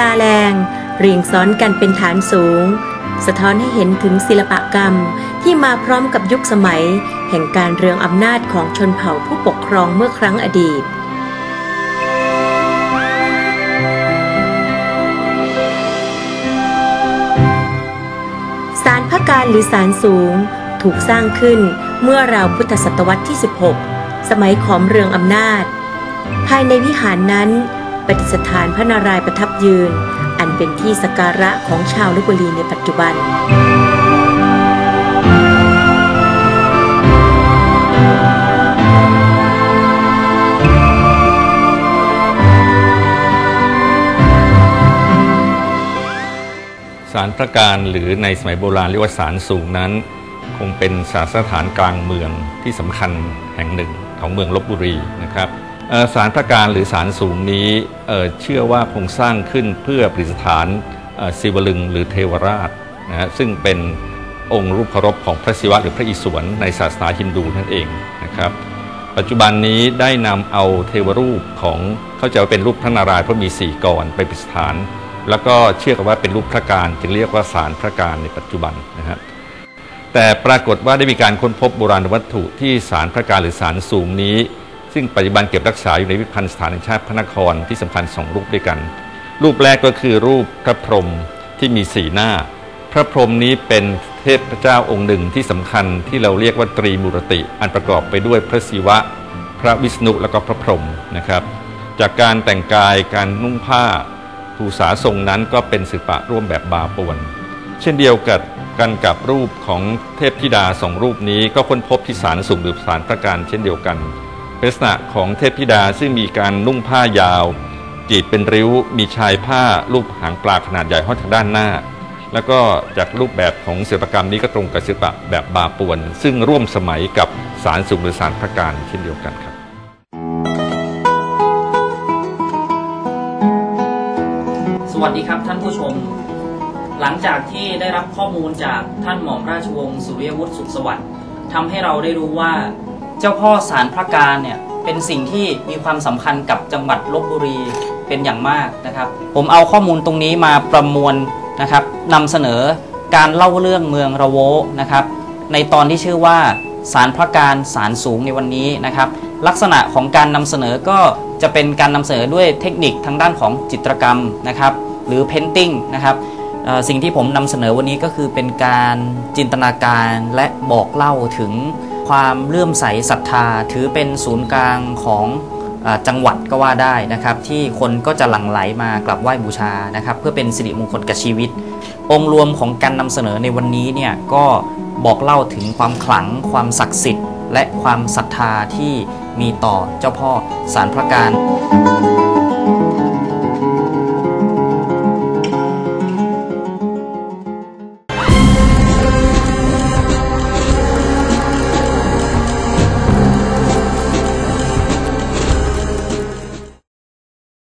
ลาแรง เรียงซ้อนกันเป็นฐานสูง สะท้อนให้เห็นถึงศิลปกรรมที่มาพร้อมกับยุคสมัย แห่งการเรืองอำนาจของชนเผ่าผู้ปกครองเมื่อครั้งอดีตศาลพระการหรือศาลสูง ถูกสร้างขึ้นเมื่อราวพุทธศตวรรษที่ 16 สมัยขอมเรืองอำนาจ ภายในวิหารนั้น ประดิษฐานพระนารายณ์ประทับยืน อันเป็นที่สกการะของชาวลพบุรีในปัจจุบันศาลพระการหรือในสมัยโบราณเรียกว่าศาลสูงนั้น คงเป็นศาสถานกลางเมืองที่สำคัญแห่งหนึ่งของเมืองลบบุรีนะครับ เอ่อศาลพระการหรือศาลสูงนี้เชื่อว่าคงสร้างขึ้นเพื่อประดิษฐานศิวลึงหรือเทวราชนะฮะซึ่งเป็นองค์รูปเคารพของพระศิวะหรือพระอิศวรในศาสนาฮินดูนั่นเองนะครับ ปัจจุบันนี้ได้นำเอาเทวรูปของเข้าใจว่าเป็นรูปพระนารายณ์เพราะมีสี่กรไปประดิษฐาน แล้วก็เชื่อกันว่าเป็นรูปพระการจึงเรียกว่าสารพระการในปัจจุบันนะฮะแต่ปรากฏว่าได้มีการค้นพบโบราณวัตถุที่สารพระการหรือสารสูงนี้ ซึ่งปัจจุบันเก็บรักษาอยู่ในพิพิธภัณฑ์สถานแห่งชาติพระนครที่สำคัญสองรูปด้วยกัน รูปแรกก็คือรูปพระพรหมที่มีสีหน้า พระพรหมนี้เป็นเทพเจ้าองค์หนึ่งที่สำคัญที่เราเรียกว่าตรีมูรติ อันประกอบไปด้วยพระศิวะ พระวิษณุและก็พระพรหมนะครับ จากการแต่งกายการนุ่งผ้าภูษาทรงนั้นก็เป็นศิลปะร่วมแบบบาปวน เช่นเดียวกับกันกับรูปของเทพธิดาสองรูปนี้ก็ค้นพบที่สารสูงหรือสารพระการเช่นเดียวกัน ลักษณะของเทพธิดาซึ่งมีการนุ่งผ้ายาวจีดเป็นริ้ว มีชายผ้ารูปหางปลาขนาดใหญ่ห้อยทางด้านหน้า แล้วก็จากรูปแบบของศิลปกรรมนี้ก็ตรงกับศิลปะแบบบาปวน ซึ่งร่วมสมัยกับสารสูงหรือสารพระการเช่นเดียวกันครับสวัสดีครับท่านผู้ชม หลังจากที่ได้รับข้อมูลจากท่านหม่อมราชวงศ์สุริยวุฒิสุขสวัสดิ์ทำให้เราได้รู้ว่า เจ้าพ่อสารพระการเนี่ยเป็นสิ่งที่มีความสำคัญกับจังหวัดลบบุรีเป็นอย่างมากนะครับ ผมเอาข้อมูลตรงนี้มาประมวลนะครับนำเสนอการเล่าเรื่องเมืองระโวนะครับ ในตอนที่ชื่อว่าสารพระการสารสูงในวันนี้นะครับ ลักษณะของการนำเสนอก็จะเป็นการนำเสนอด้วยเทคนิคทางด้านของจิตรกรรมนะครับ หรือ painting นะครับสิ่งที่ผมนำเสนอวันนี้ก็คือเป็นการจินตนาการและบอกเล่าถึง ความเลื่อมใสศรัทธา ถือเป็นศูนย์กลางของอจังหวัดก็ว่าได้นะครับ ที่คนก็จะหลั่งไหลมากราบไหว้บูชานะครับ เพื่อเป็นสิริมงคลกับชีวิต องค์รวมของการนำเสนอในวันนี้เนี่ยก็บอกเล่าถึงความขลัง ความศักดิ์สิทธิ์ และความศรัทธาที่มีต่อเจ้าพ่อสารพระการ